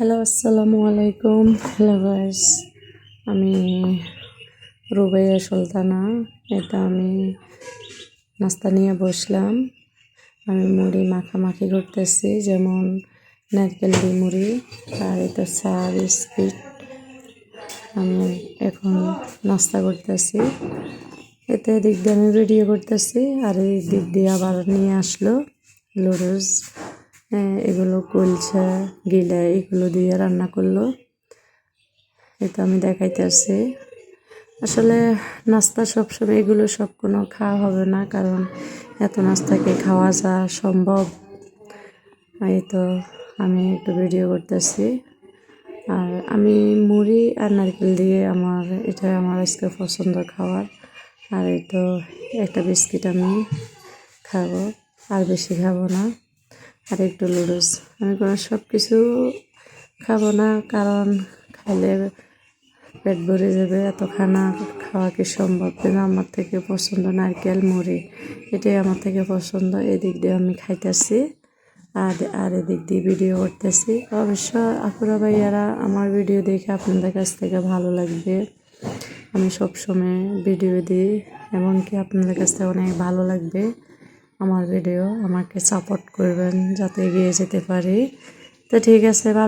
Hello, আসসালামু আলাইকুম। Hello guys আমি রুবাইয়া সুলতানা। এটা আমি নাস্তা নিয়ে বসলাম। আমি মুড়ি মাখামাখি করতেছি, যেমন নারকেল দিয়ে মুড়ি আর এটা চা, বিস্কিট। আমি এখন নাস্তা করতেছি। এতে এদিক দিয়ে আমি ভিডিও করতেছি, আর এই দিক দিয়ে আবার নিয়ে আসলো লুডুস এগুলো কলছা গিলা এগুলো দিয়ে রান্না করল। এটা আমি দেখাইতেছি আসলে নাস্তা সবসময় এগুলো সব কোনো খাওয়া হবে না, কারণ এত নাস্তাকে খাওয়া যা সম্ভব। এই তো আমি একটু ভিডিও করতেছি। আর আমি মুড়ি আর নারকেল দিয়ে আমার, এটা আমার আজকে পছন্দ খাওয়ার। আর এই তো একটা বিস্কিট আমি খাব, আর বেশি খাব না। আর একটু লুডুস আমি কোনো সব কিছু খাব না, কারণ খাইলে পেট ভরে যাবে এত খানা খাওয়া কি সম্ভব? কিন্তু আমার থেকে পছন্দ নারকেল, মুড়ি? এটাই আমার থেকে পছন্দ। এদিক দিয়ে আমি খাইতেছি, আর আর এদিক দিয়ে ভিডিও করতেছি। অবশ্য আপুরা ভাইয়ারা আমার ভিডিও দেখে আপনাদের কাছ থেকে ভালো লাগবে। আমি সবসময় ভিডিও দিই, এমনকি আপনাদের কাছ থেকে অনেক ভালো লাগবে। আমার ভিডিও আমাকে সাপোর্ট করবেন যাতে এগিয়ে যেতে পারি। তো ঠিক আছে ভালো